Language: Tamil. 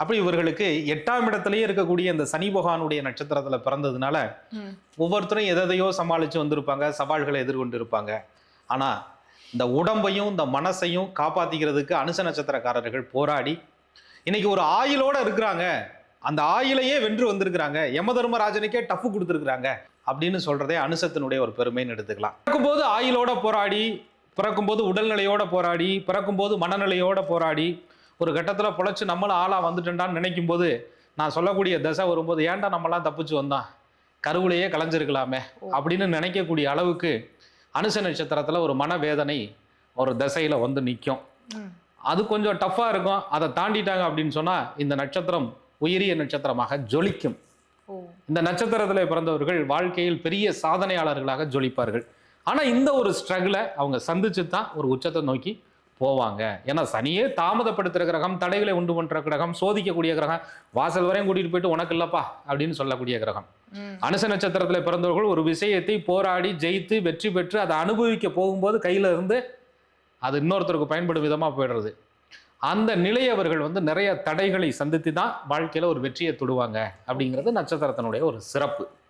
அப்படி இவர்களுக்கு எட்டாம் இடத்திலேயே இருக்கக்கூடிய இந்த சனி பகவானுடைய நட்சத்திரத்துல பிறந்ததுனால. ஒவ்வொருத்தரும் எதையோ சமாளிச்சு வந்திருப்பாங்க சவால்களை எதிர்கொண்டு இருப்பாங்க ஆனா இந்த உடம்பையும் இந்த மனசையும் காப்பாத்திக்கிறதுக்கு அனுச நட்சத்திரக்காரர்கள் போராடி இன்னைக்கு ஒரு ஆயிலோட இருக்கிறாங்க. அந்த ஆயிலையே வென்று வந்திருக்கிறாங்க. யம தர்மராஜனுக்கே டஃப் கொடுத்துருக்குறாங்க. அப்படின்னு சொல்றதே அனுசத்தினுடைய ஒரு பெருமைன்னு எடுத்துக்கலாம். பிறக்கும்போது ஆயிலோட போராடி பிறக்கும்போது உடல்நிலையோட போராடி பிறக்கும்போது மனநிலையோட போராடி ஒரு கட்டத்தில் பொழைச்சு நம்மளும் ஆளா வந்துட்டேன்டான்னு நினைக்கும் போது நான் சொல்லக்கூடிய தசை வரும்போது ஏன்டா நம்மலாம் தப்பிச்சு வந்தான்? கருவிலேயே கலைஞ்சிருக்கலாமே அப்படின்னு நினைக்கக்கூடிய அளவுக்கு அனுச நட்சத்திரத்துல ஒரு மனவேதனை ஒரு தசையில வந்து நிற்கும். அது கொஞ்சம் டஃப்பாக இருக்கும். அதை தாண்டிட்டாங்க அப்படின்னு சொன்னா இந்த நட்சத்திரம் உயரிய நட்சத்திரமாக ஜொலிக்கும். இந்த நட்சத்திரத்தில் பிறந்தவர்கள் வாழ்க்கையில் பெரிய சாதனையாளர்களாக ஜொலிப்பார்கள். ஆனா இந்த ஒரு ஸ்ட்ரகிளை அவங்க சந்திச்சு தான் ஒரு உச்சத்தை நோக்கி போவாங்க. ஏன்னா சனியே தாமதப்படுத்துகிற கிரகம் தடைகளை உண்டு பண்ற கிரகம் சோதிக்கக்கூடிய கிரகம் வாசல் வரையும் கூட்டிட்டு போயிட்டு உனக்கு இல்லப்பா அப்படின்னு சொல்லக்கூடிய கிரகம். அனுச நட்சத்திரத்தில் பிறந்தவர்கள் ஒரு விஷயத்தை போராடி ஜெயித்து வெற்றி பெற்று அதை அனுபவிக்க போகும்போது கையில இருந்து அது இன்னொருத்தருக்கு பயன்படும் விதமா போயிடுறது. அந்த நிலையை அவர்கள் வந்து நிறைய தடைகளை சந்தித்து தான் வாழ்க்கையில ஒரு வெற்றியை தொடுவாங்க அப்படிங்கிறது நட்சத்திரத்தினுடைய ஒரு சிறப்பு.